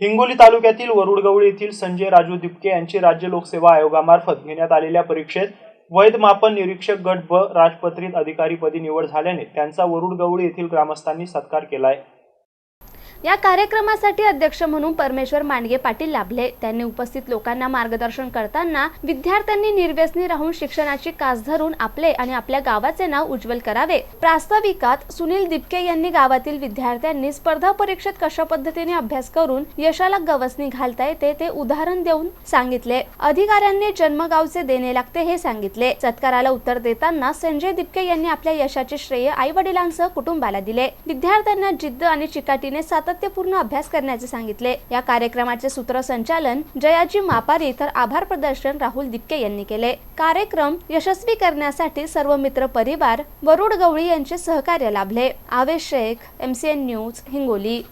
हिंगोली तालुक्यातील वरुडगवळी येथील संजय राजू दिपके यांची राज्य लोकसेवा आयोगामार्फत घेण्यात आलेल्या परीक्षेत वैध मापन निरीक्षक गट ब राजपत्रित अधिकारीपदी निवड झाल्याने त्यांचा वरुडगवळी येथील ग्रामस्थांनी सत्कार केला आहे या कार्यक्रमासाठी अध्यक्ष म्हणून परमेश्वर मांडगे पाटील लाभले. त्यांनी उपस्थित लोकांना मार्गदर्शन करताना विद्यार्थ्यांनी निर्व्यसनी राहून शिक्षणाची कास धरून आपले आणि आपल्या गावाचे नाव उज्ज्वल करावे. प्रास्ताविकात सुनील दिपके यांनी गावातील विद्यार्थ्यांनी स्पर्धा परीक्षेत कशा पद्धतीने अभ्यास करून यशाला गवसणी घालता येते ते उदाहरण देऊन सांगितले. अधिकाऱ्यांनी जन्मगावचे देणे लागते हे सांगितले. सत्काराला उत्तर देताना संजय दिपके यांनी आपल्या यशाचे श्रेय आई वडिलांसह कुटुंबाला दिले. विद्यार्थ्यांना जिद्द आणि चिकाटीने सातत्यपूर्ण अभ्यास करण्याचे सांगितले. या कार्यक्रमाचे सूत्रसंचालन जयाजी मापारी तर आभार प्रदर्शन राहुल दिपके यांनी केले. कार्यक्रम यशस्वी करण्यासाठी सर्व मित्र परिवार वरुड गवळी यांचे सहकार्य लाभले. Avesh Shaikh MCN news Hingoli.